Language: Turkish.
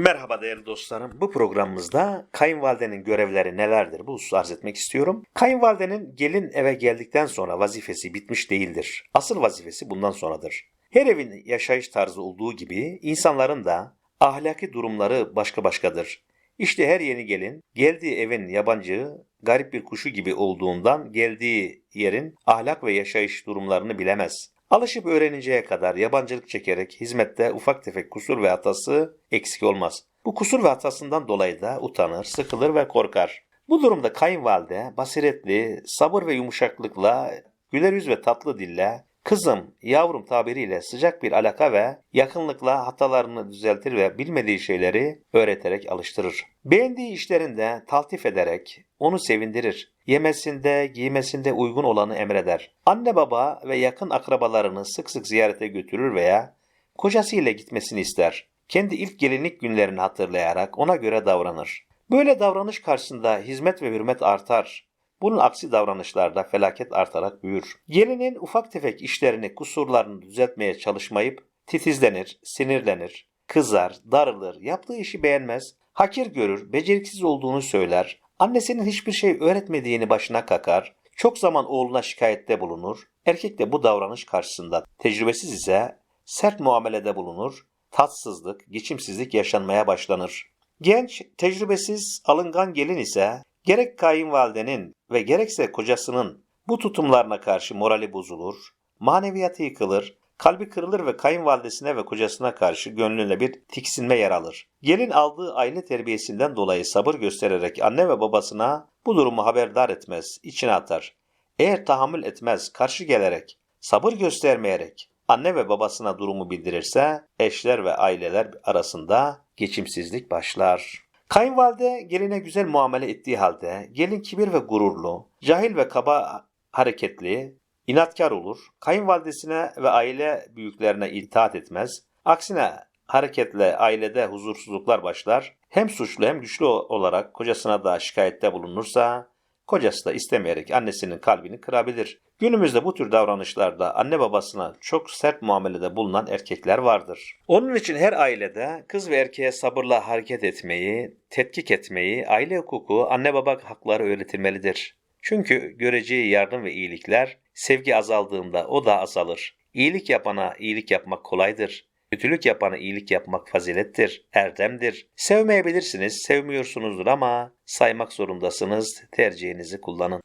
Merhaba değerli dostlarım. Bu programımızda kayınvalidenin görevleri nelerdir bu hususu arz etmek istiyorum. Kayınvalidenin gelin eve geldikten sonra vazifesi bitmiş değildir. Asıl vazifesi bundan sonradır. Her evin yaşayış tarzı olduğu gibi insanların da ahlaki durumları başka başkadır. İşte her yeni gelin geldiği evin yabancı, garip bir kuşu gibi olduğundan geldiği yerin ahlak ve yaşayış durumlarını bilemez. Alışıp öğreninceye kadar yabancılık çekerek hizmette ufak tefek kusur ve hatası eksik olmaz. Bu kusur ve hatasından dolayı da utanır, sıkılır ve korkar. Bu durumda kayınvalide basiretli, sabır ve yumuşaklıkla, güler yüz ve tatlı dille, kızım, yavrum tabiriyle sıcak bir alaka ve yakınlıkla hatalarını düzeltir ve bilmediği şeyleri öğreterek alıştırır. Beğendiği işlerinde taltif ederek onu sevindirir. Yemesinde, giymesinde uygun olanı emreder. Anne baba ve yakın akrabalarını sık sık ziyarete götürür veya kocasıyla gitmesini ister. Kendi ilk gelinlik günlerini hatırlayarak ona göre davranır. Böyle davranış karşısında hizmet ve hürmet artar. Bunun aksi davranışlarda felaket artarak büyür. Gelinin ufak tefek işlerini, kusurlarını düzeltmeye çalışmayıp titizlenir, sinirlenir, kızar, darılır, yaptığı işi beğenmez, hakir görür, beceriksiz olduğunu söyler, annesinin hiçbir şey öğretmediğini başına kakar, çok zaman oğluna şikayette bulunur, erkek de bu davranış karşısında tecrübesiz ise sert muamelede bulunur, tatsızlık, geçimsizlik yaşanmaya başlanır. Genç, tecrübesiz, alıngan gelin ise gerek kayınvalidenin ve gerekse kocasının bu tutumlarına karşı morali bozulur, maneviyatı yıkılır, kalbi kırılır ve kayınvalidesine ve kocasına karşı gönlüne bir tiksinme yer alır. Gelin aldığı aile terbiyesinden dolayı sabır göstererek anne ve babasına bu durumu haberdar etmez, içine atar. Eğer tahammül etmez, karşı gelerek, sabır göstermeyerek anne ve babasına durumu bildirirse eşler ve aileler arasında geçimsizlik başlar. Kayınvalide geline güzel muamele ettiği halde gelin kibir ve gururlu, cahil ve kaba hareketli, inatkar olur. Kayınvalidesine ve aile büyüklerine itaat etmez. Aksine hareketle ailede huzursuzluklar başlar. Hem suçlu hem güçlü olarak kocasına da şikayette bulunursa kocası da istemeyerek annesinin kalbini kırabilir. Günümüzde bu tür davranışlarda anne babasına çok sert muamelede bulunan erkekler vardır. Onun için her ailede kız ve erkeğe sabırla hareket etmeyi, tetkik etmeyi, aile hukuku, anne baba hakları öğretilmelidir. Çünkü göreceği yardım ve iyilikler sevgi azaldığında o da azalır. İyilik yapana iyilik yapmak kolaydır. Kötülük yapana iyilik yapmak fazilettir, erdemdir. Sevmeyebilirsiniz, sevmiyorsunuzdur ama saymak zorundasınız, tercihinizi kullanın.